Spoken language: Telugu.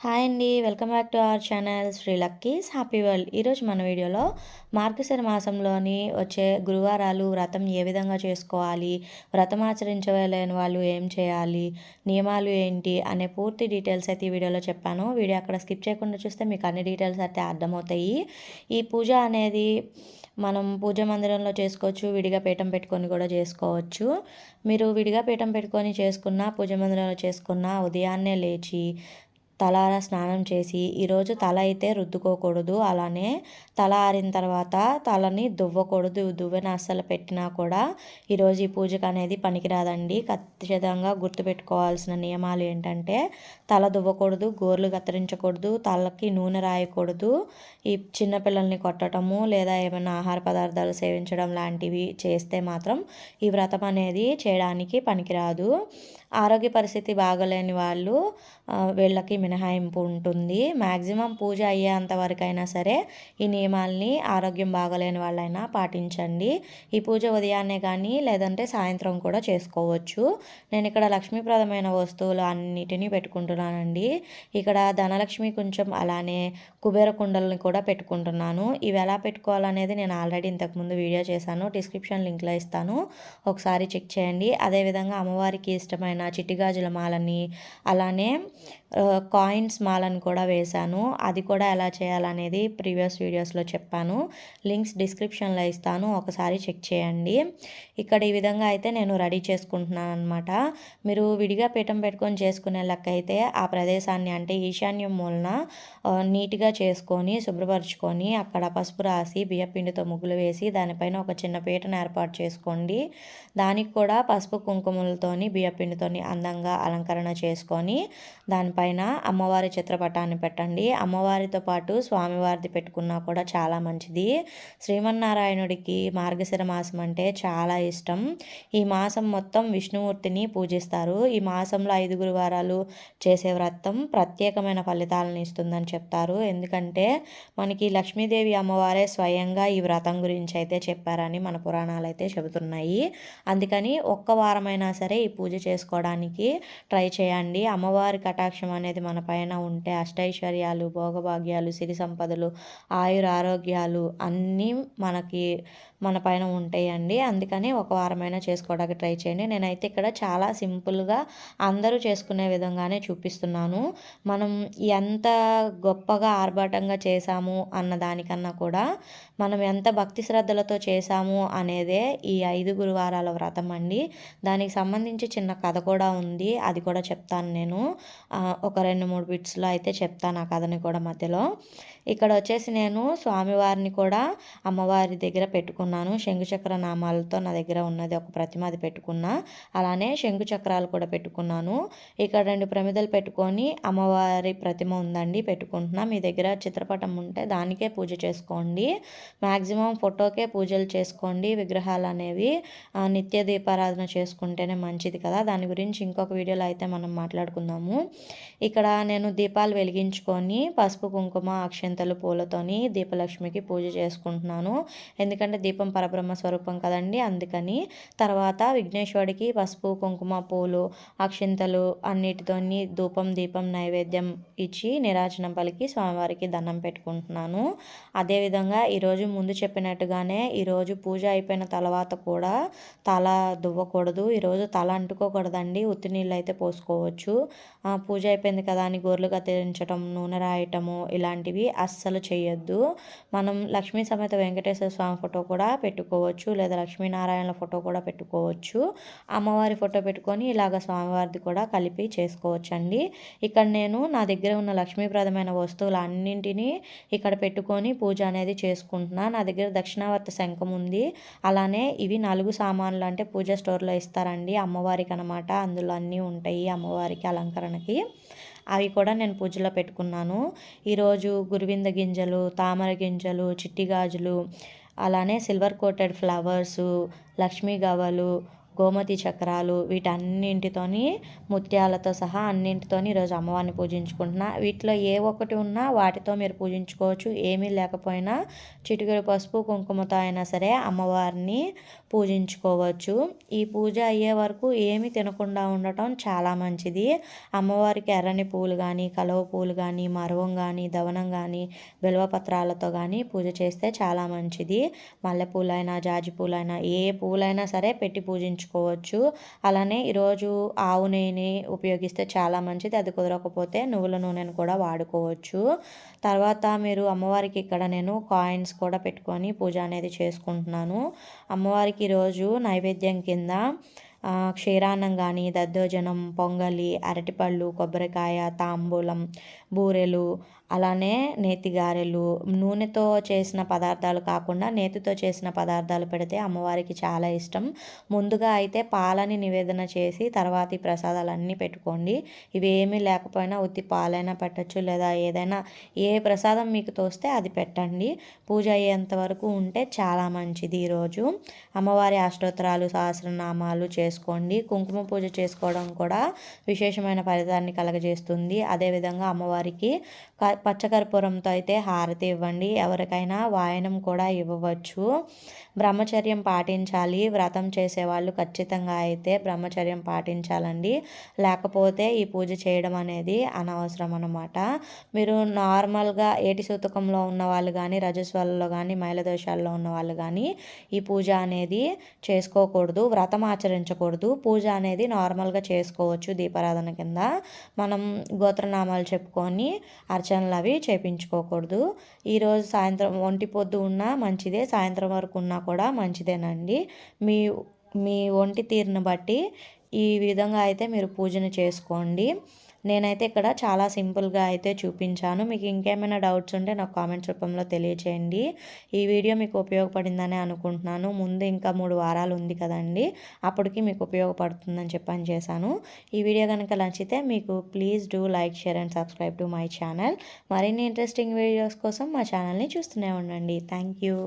హాయ్ అండి welcome back to our channel Sri Luckies. Happy world. ఈరోజు మన వీడియోలో మార్గశిర మాసంలోని వచ్చే గురువారాలు వ్రతం ఏ విధంగా చేసుకోవాలి వ్రతం ఆచరించలేని వాళ్ళు ఏం చేయాలి నియమాలు ఏంటి అనే పూర్తి డీటెయిల్స్ అయితే ఈ వీడియోలో చెప్పాను. వీడియో అక్కడ స్కిప్ చేయకుండా చూస్తే మీకు అన్ని డీటెయిల్స్ అయితే అర్థమవుతాయి. ఈ పూజ అనేది మనం పూజ మందిరంలో చేసుకోవచ్చు విడిగా పీఠం పెట్టుకొని కూడా చేసుకోవచ్చు. మీరు విడిగా పీఠం పెట్టుకొని చేసుకున్న పూజ మందిరంలో చేసుకున్న ఉదయాన్నే లేచి తలారా స్నానం చేసి ఈరోజు తల అయితే రుద్దుకోకూడదు. అలానే తల ఆరిన తర్వాత తలని దువ్వకూడదు. దువ్వెన అస్సలు పెట్టినా కూడా ఈరోజు ఈ పూజకు అనేది పనికిరాదండి. ఖచ్చితంగా గుర్తుపెట్టుకోవాల్సిన నియమాలు ఏంటంటే తల దువ్వకూడదు గోర్లు కత్తిరించకూడదు తలకి నూనె రాయకూడదు. ఈ చిన్నపిల్లల్ని కొట్టడము లేదా ఏమైనా ఆహార పదార్థాలు సేవించడం లాంటివి చేస్తే మాత్రం ఈ వ్రతం అనేది చేయడానికి పనికిరాదు. ఆరోగ్య పరిస్థితి బాగలేని వాళ్ళు వీళ్ళకి మినహాయింపు ఉంటుంది మ్యాక్సిమం పూజ అయ్యేంత వరకైనా సరే ఈ నియమాల్ని ఆరోగ్యం బాగలేని వాళ్ళైనా పాటించండి. ఈ పూజ ఉదయాన్నే కానీ లేదంటే సాయంత్రం కూడా చేసుకోవచ్చు. నేను ఇక్కడ లక్ష్మీప్రదమైన వస్తువులు అన్నిటినీ పెట్టుకుంటున్నానండి. ఇక్కడ ధనలక్ష్మి కొంచెం అలానే కుబేర కుండలని కూడా పెట్టుకుంటున్నాను. ఇవి ఎలా పెట్టుకోవాలనేది నేను ఆల్రెడీ ఇంతకుముందు వీడియో చేశాను. డిస్క్రిప్షన్ లింక్లో ఇస్తాను. ఒకసారి చెక్ చేయండి. అదేవిధంగా అమ్మవారికి ఇష్టమైన చిట్టిగాజుల మాలని అలానే కాయిన్స్ మాలను కూడా వేశాను. అది కూడా ఎలా చేయాలనేది ప్రీవియస్ వీడియోస్లో చెప్పాను. లింక్స్ డిస్క్రిప్షన్లో ఇస్తాను. ఒకసారి చెక్ చేయండి. ఇక్కడ ఈ విధంగా అయితే నేను రెడీ చేసుకుంటున్నాను అనమాట మీరు విడిగా పీఠం పెట్టుకొని చేసుకునే లెక్క అయితే ఆ ప్రదేశాన్ని అంటే ఈశాన్యం మూలన నీట్గా చేసుకొని శుభ్రపరచుకొని అక్కడ పసుపు రాసి బియ్యపిండితో ముగ్గులు వేసి దానిపైన ఒక చిన్న పీటను ఏర్పాటు చేసుకోండి. దానికి కూడా పసుపు కుంకుమలతోని బియ్యపిండితోని అందంగా అలంకరణ చేసుకొని పైన అమ్మవారి చిత్రపటాన్ని పెట్టండి. అమ్మవారితో పాటు స్వామివారిది పెట్టుకున్నా కూడా చాలా మంచిది. శ్రీమన్నారాయణుడికి మార్గశిర మాసం అంటే చాలా ఇష్టం. ఈ మాసం మొత్తం విష్ణుమూర్తిని పూజిస్తారు. ఈ మాసంలో ఐదుగురు వారాలు చేసే వ్రతం ప్రత్యేకమైన ఫలితాలను ఇస్తుందని చెప్తారు. ఎందుకంటే మనకి లక్ష్మీదేవి అమ్మవారే స్వయంగా ఈ వ్రతం గురించి అయితే చెప్పారని మన పురాణాలు అయితే చెబుతున్నాయి. అందుకని ఒక్క వారమైనా సరే ఈ పూజ చేసుకోవడానికి ట్రై చేయండి. అమ్మవారి కటాక్షం అనేది మన పైన ఉంటే అష్టైశ్వర్యాలు భోగభాగ్యాలు సిరి సంపదలు ఆయుర ఆరోగ్యాలు అన్నీ మనకి మన పైన ఉంటాయండి. అందుకని ఒక వారమైనా చేసుకోవడానికి ట్రై చేయండి. నేనైతే ఇక్కడ చాలా సింపుల్గా అందరూ చేసుకునే విధంగానే చూపిస్తున్నాను. మనం ఎంత గొప్పగా ఆర్భాటంగా చేశాము అన్న దానికన్నా కూడా మనం ఎంత భక్తి శ్రద్ధలతో చేశాము అనేదే ఈ ఐదు గురువారాల వ్రతం అండి. దానికి సంబంధించి చిన్న కథ కూడా ఉంది. అది కూడా చెప్తాను నేను. ఒక రెండు మూడు బిట్స్లో అయితే చెప్తాను ఆ కథని కూడా మధ్యలో. ఇక్కడ వచ్చేసి నేను స్వామివారిని కూడా అమ్మవారి దగ్గర పెట్టుకున్నాను. శంకుచక్ర నామాలతో నా దగ్గర ఉన్నది ఒక ప్రతిమ అది పెట్టుకున్నా. అలానే శంఖుచక్రాలు కూడా పెట్టుకున్నాను. ఇక్కడ రెండు ప్రమిదలు పెట్టుకొని అమ్మవారి ప్రతిమ ఉందండి పెట్టుకుంటున్నా. మీ దగ్గర చిత్రపటం ఉంటే దానికే పూజ చేసుకోండి. మ్యాక్సిమం ఫోటోకే పూజలు చేసుకోండి. విగ్రహాలు అనేవి నిత్య దీపారాధన చేసుకుంటేనే మంచిది కదా. దాని గురించి ఇంకొక వీడియోలో అయితే మనం మాట్లాడుకుందాము. ఇక్కడ నేను దీపాలు వెలిగించుకొని పసుపు కుంకుమ అక్షంతలు పూలతోని దీపలక్ష్మికి పూజ చేసుకుంటున్నాను. ఎందుకంటే దీపం పరబ్రహ్మ స్వరూపం కదండి అందుకని. తర్వాత విఘ్నేశ్వరుడికి పసుపు కుంకుమ పూలు అక్షింతలు అన్నిటితోని ధూపం దీపం నైవేద్యం ఇచ్చి నిరాజనం పలికి స్వామివారికి దండం పెట్టుకుంటున్నాను. అదేవిధంగా ఈరోజు ముందు చెప్పినట్టుగానే ఈరోజు పూజ అయిపోయిన తర్వాత కూడా తల దువ్వకూడదు. ఈరోజు తల అంటుకోకూడదండి. ఉత్తి నీళ్ళు అయితే పోసుకోవచ్చు పూజ అయిపోయింది కదా అని గోర్లు కత్తిరించడం నూనె రాయటము ఇలాంటివి అస్సలు చేయొద్దు మనం లక్ష్మీ సమేత వెంకటేశ్వర స్వామి ఫోటో కూడా పెట్టుకోవచ్చు. లేదా లక్ష్మీనారాయణ ఫోటో కూడా పెట్టుకోవచ్చు. అమ్మవారి ఫోటో పెట్టుకొని ఇలాగ స్వామివారిది కూడా కలిపి చేసుకోవచ్చు అండి ఇక్కడ నేను నా దగ్గర ఉన్న లక్ష్మీప్రదమైన వస్తువులు అన్నింటినీ ఇక్కడ పెట్టుకొని పూజ అనేది చేసుకుంటున్నా. నా దగ్గర దక్షిణావర్త శంఖం ఉంది. అలానే ఇవి నాలుగు సామాన్లు అంటే పూజ స్టోర్లో ఇస్తారండి. అమ్మవారికి అనమాట అందులో అన్నీ ఉంటాయి అమ్మవారికి అలంకరణకి. అవి కూడా నేను పూజలో పెట్టుకున్నాను. ఈరోజు గురువింద గింజలు తామర గింజలు చిట్టి గాజులు అలానే సిల్వర్ కోటెడ్ ఫ్లవర్సు లక్ష్మీ గవలు గోమతి చక్రాలు వీటన్నింటితోని ముత్యాలతో సహా అన్నింటితోని ఈరోజు అమ్మవారిని పూజించుకుంటున్నా. వీటిలో ఏ ఒక్కటి ఉన్నా వాటితో మీరు పూజించుకోవచ్చు. ఏమీ లేకపోయినా చిటికెడు పసుపు కుంకుమతో అయినా సరే అమ్మవారిని పూజించుకోవచ్చు. ఈ పూజ అయ్యే వరకు ఏమి తినకుండా ఉండటం చాలా మంచిది. అమ్మవారికి ఎర్రని పూలు కానీ కలువ పూలు కానీ మరవం కానీ దవనం కానీ బిల్వపత్రాలతో కానీ పూజ చేస్తే చాలా మంచిది. మల్లెపూలైనా జాజి పూలైనా ఏ పూలైనా సరే పెట్టి పూజించుకోవచ్చు అలానే ఈరోజు ఆవు నెయ్యిని ఉపయోగిస్తే చాలా మంచిది అది కుదరకపోతే నువ్వుల నూనెను కూడా వాడుకోవచ్చు. తర్వాత మీరు అమ్మవారికి ఇక్కడ నేను కాయిన్స్ కూడా పెట్టుకొని పూజ అనేది చేసుకుంటున్నాను. అమ్మవారికి ఈరోజు నైవేద్యం కింద క్షీరాన్నం కానీ దద్దోజనం పొంగలి అరటిపళ్ళు కొబ్బరికాయ తాంబూలం బూరెలు అలానే నేతి గారెలు నూనెతో చేసిన పదార్థాలు కాకుండా నేతితో చేసిన పదార్థాలు పెడితే అమ్మవారికి చాలా ఇష్టం. ముందుగా అయితే పాలని నివేదన చేసి తర్వాత ఈ ప్రసాదాలన్నీ పెట్టుకోండి. ఇవేమీ లేకపోయినా ఉత్తి పాలైనా పెట్టచ్చు లేదా ఏదైనా ఏ ప్రసాదం మీకు తోస్తే అది పెట్టండి. పూజ అయ్యేంత వరకు ఉంటే చాలా మంచిది ఈరోజు. అమ్మవారి అష్టోత్తరాలు సహస్రనామాలు చేసుకోండి. కుంకుమ పూజ చేసుకోవడం కూడా విశేషమైన ఫలితాన్ని కలగజేస్తుంది. అదేవిధంగా అమ్మవారికి పచ్చకర్పూరంతో అయితే హారతి ఇవ్వండి. ఎవరికైనా వాయనం కూడా ఇవ్వవచ్చు. బ్రహ్మచర్యం పాటించాలి. వ్రతం చేసేవాళ్ళు ఖచ్చితంగా అయితే బ్రహ్మచర్యం పాటించాలండి. లేకపోతే ఈ పూజ చేయడం అనేది అనవసరం అనమాట మీరు నార్మల్గా ఏటి సూతకంలో ఉన్న వాళ్ళు కానీ రజస్వాలలో కానీ మైలదోషాల్లో ఉన్న వాళ్ళు కానీ ఈ పూజ అనేది చేసుకోకూడదు. వ్రతం ఆచరించకూడదు. పూజ అనేది నార్మల్గా చేసుకోవచ్చు దీపారాధన కింద. మనం గోత్రనామాలు చెప్పుకొని అర్చనలు అవి చేయించుకోకూడదు ఈరోజు సాయంత్రం ఒంటి పొద్దు ఉన్నా మంచిదే సాయంత్రం వరకు ఉన్నా కూడా మంచిదేనండి. మీ మీ ఒంటి తీరును బట్టి ఈ విధంగా అయితే మీరు పూజను చేసుకోండి. నేనైతే ఇక్కడ చాలా సింపుల్గా అయితే చూపించాను. మీకు ఇంకేమైనా డౌట్స్ ఉంటే నాకు కామెంట్స్ రూపంలో తెలియచేయండి. ఈ వీడియో మీకు ఉపయోగపడిందని అనుకుంటున్నాను. ముందు ఇంకా మూడు వారాలు ఉంది కదండి అప్పటికి మీకు ఉపయోగపడుతుందని చెప్పని చేశాను. ఈ వీడియో కనుక నచ్చితే మీకు please do like share and subscribe to my channel. మరిన్ని ఇంట్రెస్టింగ్ వీడియోస్ కోసం మా ఛానల్ని చూస్తూనే ఉండండి. Thank you